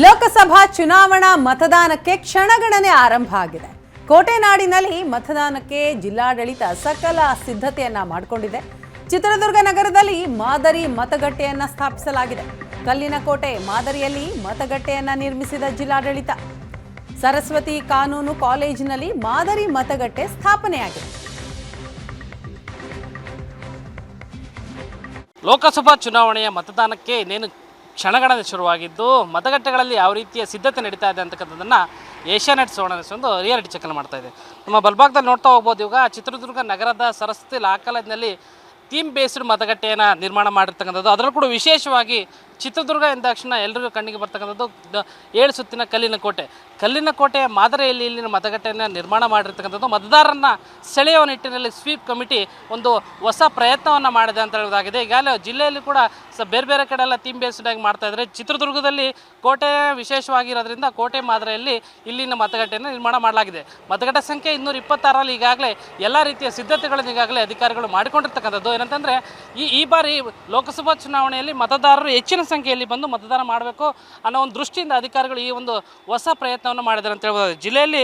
ಲೋಕಸಭಾ ಚುನಾವಣಾ ಮತದಾನಕ್ಕೆ ಕ್ಷಣಗಣನೆ ಆರಂಭ ಆಗಿದೆ. ಕೋಟೆನಾಡಿನಲ್ಲಿ ಮತದಾನಕ್ಕೆ ಜಿಲ್ಲಾಡಳಿತ ಸಕಲ ಸಿದ್ಧತೆಯನ್ನ ಮಾಡಿಕೊಂಡಿದೆ. ಚಿತ್ರದುರ್ಗ ನಗರದಲ್ಲಿ ಮಾದರಿ ಮತಗಟ್ಟೆಯನ್ನ ಸ್ಥಾಪಿಸಲಾಗಿದೆ. ಕಲ್ಲಿನ ಕೋಟೆ ಮಾದರಿಯಲ್ಲಿ ಮತಗಟ್ಟೆಯನ್ನ ನಿರ್ಮಿಸಿದ ಜಿಲ್ಲಾಡಳಿತ. ಸರಸ್ವತಿ ಕಾನೂನು ಕಾಲೇಜಿನಲ್ಲಿ ಮಾದರಿ ಮತಗಟ್ಟೆ ಸ್ಥಾಪನೆಯಾಗಿದೆ. ಲೋಕಸಭಾ ಚುನಾವಣೆಯ ಮತದಾನಕ್ಕೆ ಇನ್ನೇನು ಕ್ಷಣಗಣನೆ ಶುರುವಾಗಿದ್ದು ಮತಗಟ್ಟೆಗಳಲ್ಲಿ ಯಾವ ರೀತಿಯ ಸಿದ್ಧತೆ ನಡೀತಾ ಇದೆ ಅಂತಕ್ಕಂಥದ್ದನ್ನು ಏಷ್ಯಾನೆಟ್ ಸೋಣಸ್ ಒಂದು ರಿಯಾಲಿಟಿ ಚೆಕ್ ಮಾಡ್ತಾ ಇದೆ. ನಮ್ಮ ಬಲ್ಭಾಗದಲ್ಲಿ ನೋಡ್ತಾ ಹೋಗ್ಬೋದು ಇವಾಗ ಚಿತ್ರದುರ್ಗ ನಗರದ ಸರಸ್ವತಿ ಲಾ ಥೀಮ್ ಬೇಸ್ಡ್ ಮತಗಟ್ಟೆಯನ್ನು ನಿರ್ಮಾಣ ಮಾಡಿರ್ತಕ್ಕಂಥದ್ದು. ಅದರಲ್ಲೂ ಕೂಡ ವಿಶೇಷವಾಗಿ ಚಿತ್ರದುರ್ಗ ಎಂದ ತಕ್ಷಣ ಎಲ್ರಿಗೂ ಕಣ್ಣಿಗೆ ಬರ್ತಕ್ಕಂಥದ್ದು ಏಳು ಸುತ್ತಿನ ಕಲ್ಲಿನ ಕೋಟೆ. ಕಲ್ಲಿನ ಕೋಟೆಯ ಮಾದರಿಯಲ್ಲಿ ಇಲ್ಲಿನ ಮತಗಟ್ಟೆಯನ್ನು ನಿರ್ಮಾಣ ಮಾಡಿರ್ತಕ್ಕಂಥದ್ದು, ಮತದಾರರನ್ನ ಸೆಳೆಯುವ ನಿಟ್ಟಿನಲ್ಲಿ ಸ್ವೀಪ್ ಕಮಿಟಿ ಒಂದು ಹೊಸ ಪ್ರಯತ್ನವನ್ನು ಮಾಡಿದೆ ಅಂತ ಹೇಳೋದಾಗಿದೆ ಈಗಾಗಲೇ ಜಿಲ್ಲೆಯಲ್ಲಿ ಕೂಡ ಸ ಬೇರೆ ಬೇರೆ ಕಡೆ ಎಲ್ಲ ಥೀಮ್ ಆಗಿ ಮಾಡ್ತಾ ಇದ್ದಾರೆ. ಚಿತ್ರದುರ್ಗದಲ್ಲಿ ಕೋಟೆ ವಿಶೇಷವಾಗಿರೋದ್ರಿಂದ ಕೋಟೆ ಮಾದರಿಯಲ್ಲಿ ಇಲ್ಲಿನ ಮತಗಟ್ಟೆಯನ್ನು ನಿರ್ಮಾಣ ಮಾಡಲಾಗಿದೆ. ಮತಗಟ್ಟೆ ಸಂಖ್ಯೆ ಇನ್ನೂರ ಇಪ್ಪತ್ತಾರರಲ್ಲಿ ಈಗಾಗಲೇ ಎಲ್ಲ ರೀತಿಯ ಸಿದ್ಧತೆಗಳನ್ನು ಈಗಾಗಲೇ ಅಧಿಕಾರಿಗಳು ಮಾಡಿಕೊಂಡಿರ್ತಕ್ಕಂಥದ್ದು. ಏನಂತಂದರೆ ಈ ಈ ಬಾರಿ ಲೋಕಸಭಾ ಚುನಾವಣೆಯಲ್ಲಿ ಮತದಾರರು ಹೆಚ್ಚಿನ ಸಂಖ್ಯೆಯಲ್ಲಿ ಬಂದು ಮತದಾನ ಮಾಡಬೇಕು ಅನ್ನೋ ಒಂದು ದೃಷ್ಟಿಯಿಂದ ಅಧಿಕಾರಿಗಳು ಈ ಒಂದು ಹೊಸ ಪ್ರಯತ್ನವನ್ನು ಮಾಡಿದ್ದಾರೆ ಅಂತ ಹೇಳ್ಬೋದು. ಜಿಲ್ಲೆಯಲ್ಲಿ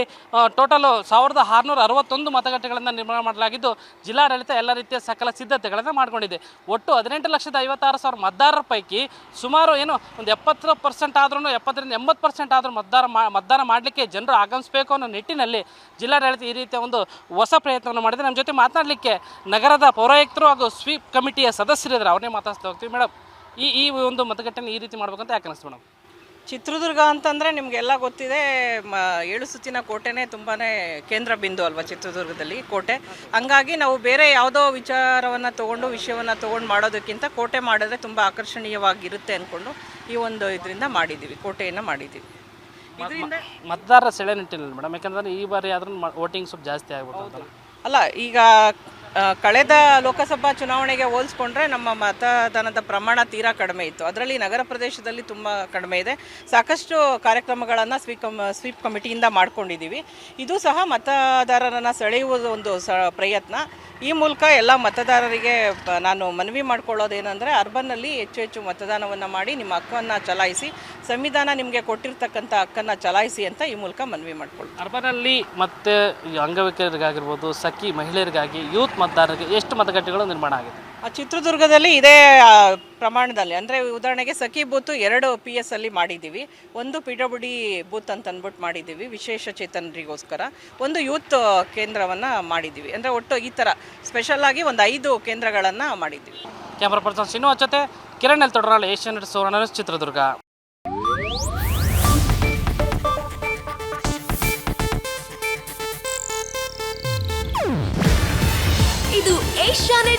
ಟೋಟಲು ಸಾವಿರದ ಆರುನೂರ ಅರವತ್ತೊಂದು ಮತಗಟ್ಟೆಗಳನ್ನು ನಿರ್ಮಾಣ ಮಾಡಲಾಗಿದ್ದು, ಜಿಲ್ಲಾಡಳಿತ ಎಲ್ಲ ರೀತಿಯ ಸಕಲ ಸಿದ್ಧತೆಗಳನ್ನು ಮಾಡಿಕೊಂಡಿದೆ. ಒಟ್ಟು ಹದಿನೆಂಟು ಲಕ್ಷದ ಐವತ್ತಾರು ಸಾವಿರ ಮತದಾರರ ಪೈಕಿ ಸುಮಾರು ಏನು, ಒಂದು ಎಪ್ಪತ್ತು ಪರ್ಸೆಂಟ್ ಆದ್ರೂ ಎಪ್ಪತ್ತರಿಂದ ಎಂಬತ್ತು ಪರ್ಸೆಂಟ್ ಆದರೂ ಮತದಾರ ಮತದಾನ ಮಾಡಲಿಕ್ಕೆ ಜನರು ಆಗಮಿಸಬೇಕು ಅನ್ನೋ ನಿಟ್ಟಿನಲ್ಲಿ ಜಿಲ್ಲಾಡಳಿತ ಈ ರೀತಿಯ ಒಂದು ಹೊಸ ಪ್ರಯತ್ನವನ್ನು ಮಾಡಿದೆ. ನಮ್ಮ ಜೊತೆ ಮಾತನಾಡಲಿಕ್ಕೆ ನಗರದ ಪೌರಾಯುಕ್ತರು ಹಾಗೂ ಸ್ವೀಪ್ ಕಮಿಟಿಯ ಸದಸ್ಯರಿದ್ದಾರೆ. ಅವ್ರನ್ನೇ ಮಾತಾಡ್ತಾ ಹೋಗ್ತೀವಿ ಮೇಡಮ್ ಈ ಈ ಒಂದು ಮತಗಟ್ಟೆನ ಈ ರೀತಿ ಮಾಡ್ಬೇಕಂತ ಯಾಕೆ ಅನಿಸ್ತು ಮೇಡಮ್? ಚಿತ್ರದುರ್ಗ ಅಂತಂದರೆ ನಿಮಗೆಲ್ಲ ಗೊತ್ತಿದೆ ಮ ಏಳು ಸುತ್ತಿನ ಕೋಟೆನೇ ತುಂಬಾ ಕೇಂದ್ರ ಬಿಂದು ಅಲ್ವಾ ಚಿತ್ರದುರ್ಗದಲ್ಲಿ ಕೋಟೆ. ಹಂಗಾಗಿ ನಾವು ಬೇರೆ ಯಾವುದೋ ವಿಚಾರವನ್ನು ತೊಗೊಂಡು ವಿಷಯವನ್ನು ತೊಗೊಂಡು ಮಾಡೋದಕ್ಕಿಂತ ಕೋಟೆ ಮಾಡಿದ್ರೆ ತುಂಬ ಆಕರ್ಷಣೀಯವಾಗಿರುತ್ತೆ ಅಂದ್ಕೊಂಡು ಈ ಒಂದು ಇದರಿಂದ ಮಾಡಿದ್ದೀವಿ ಕೋಟೆಯನ್ನು ಮಾಡಿದ್ದೀವಿ ಇದರಿಂದ ಮತದಾರರ ಸೆಳೆ ನಿಟ್ಟಿನಲ್ಲಿ ಮೇಡಮ್ ಯಾಕಂದ್ರೆ ಈ ಬಾರಿ ಆದ್ರೂ ವೋಟಿಂಗ್ ಸ್ವಲ್ಪ ಜಾಸ್ತಿ ಆಗ್ಬೋದು ಅಲ್ಲ ಈಗ ಕಳೆದ ಲೋಕಸಭಾ ಚುನಾವಣೆಗೆ ಹೋಲಿಸ್ಕೊಂಡ್ರೆ ನಮ್ಮ ಮತದಾನದ ಪ್ರಮಾಣ ತೀರಾ ಕಡಿಮೆ ಇತ್ತು. ಅದರಲ್ಲಿ ನಗರ ಪ್ರದೇಶದಲ್ಲಿ ತುಂಬ ಕಡಿಮೆ ಇದೆ. ಸಾಕಷ್ಟು ಕಾರ್ಯಕ್ರಮಗಳನ್ನು ಸ್ವೀಪ್ ಕಮ್, ಸ್ವೀಪ್ ಕಮಿಟಿಯಿಂದ ಮಾಡ್ಕೊಂಡಿದ್ದೀವಿ. ಇದು ಸಹ ಮತದಾರರನ್ನು ಸೆಳೆಯುವುದು ಒಂದು ಸ ಪ್ರಯತ್ನ. ಈ ಮೂಲಕ ಎಲ್ಲ ಮತದಾರರಿಗೆ ನಾನು ಮನವಿ ಮಾಡ್ಕೊಳ್ಳೋದೇನೆಂದರೆ ಅರ್ಬನ್ನಲ್ಲಿ ಹೆಚ್ಚು ಹೆಚ್ಚು ಮತದಾನವನ್ನು ಮಾಡಿ ನಿಮ್ಮ ಹಕ್ಕನ್ನು ಚಲಾಯಿಸಿ, ಸಂವಿಧಾನ ನಿಮಗೆ ಕೊಟ್ಟಿರ್ತಕ್ಕಂಥ ಹಕ್ಕನ್ನು ಚಲಾಯಿಸಿ ಅಂತ ಈ ಮೂಲಕ ಮನವಿ ಮಾಡ್ಕೊಳ್ಳಿ ಅರ್ಬನಲ್ಲಿ ಮತ್ತು ಅಂಗವಿಕಲರಿಗಾಗಿರ್ಬೋದು, ಸಖಿ ಮಹಿಳೆಯರಿಗಾಗಿ, ಯೂತ್ ಮತದಾರರಿಗೆ ಎಷ್ಟು ಮತಗಟ್ಟೆಗಳು ನಿರ್ಮಾಣ ಆಗಿದೆ? ಚಿತ್ರದುರ್ಗದಲ್ಲಿ ಇದೇ ಪ್ರಮಾಣದಲ್ಲಿ. ಅಂದರೆ ಉದಾಹರಣೆಗೆ ಸಖಿ ಬೂತು ಎರಡು ಪಿ ಎಸ್ ಅಲ್ಲಿ ಮಾಡಿದ್ದೀವಿ. ಒಂದು ಪಿ ಡಬ್ಲ್ಯೂ ಡಿ ಬೂತ್ ಅಂತ ಅಂದ್ಬಿಟ್ಟು ಮಾಡಿದ್ದೀವಿ ವಿಶೇಷ ಚೇತನರಿಗೋಸ್ಕರ. ಒಂದು ಯೂತ್ ಕೇಂದ್ರವನ್ನು ಮಾಡಿದ್ದೀವಿ. ಅಂದರೆ ಒಟ್ಟು ಈ ಥರ ಸ್ಪೆಷಲ್ ಆಗಿ ಒಂದು ಐದು ಕೇಂದ್ರಗಳನ್ನು ಮಾಡಿದ್ದೀವಿ. ಕ್ಯಾಮ್ರಾ ಪರ್ಸನ್ ಶ್ರೀನಿವಾಸ್ ಜೊತೆ ಕಿರಣ್ ಎಲ್ ತೊಡರಲ್ಲಿ ಏಷ್ಯನ್ ಸೋರಣ ಸುವರ್ಣ ಚಿತ್ರದುರ್ಗ. ಇದು ಏಷ್ಯಾನೆಟ್